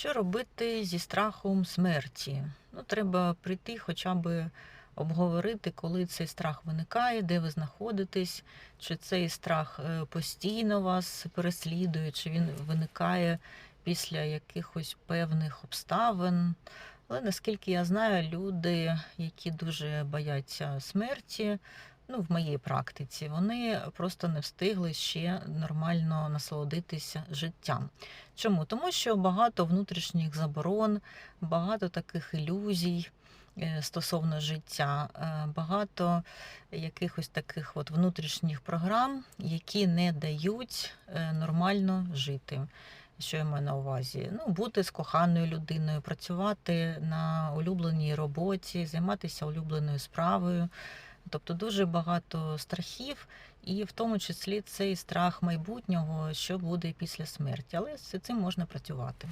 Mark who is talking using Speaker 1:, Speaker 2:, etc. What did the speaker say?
Speaker 1: Що робити зі страхом смерті? Ну, треба прийти хоча б обговорити, коли цей страх виникає, де ви знаходитесь, чи цей страх е, постійно вас переслідує, чи він виникає після якихось певних обставин. Але наскільки я знаю, люди, які дуже бояться смерті, ну, в моїй практиці, вони просто не встигли ще нормально насолодитися життям. Чому? Тому що багато внутрішніх заборон, багато таких ілюзій е, стосовно життя, е, багато якихось таких от внутрішніх програм, які не дають е, нормально жити. Що я маю на увазі? Ну, бути з коханою людиною, працювати на улюбленій роботі, займатися улюбленою справою. Тобто дуже багато страхів, і в тому числі цей страх майбутнього, що буде після смерті. Але з цим можна працювати.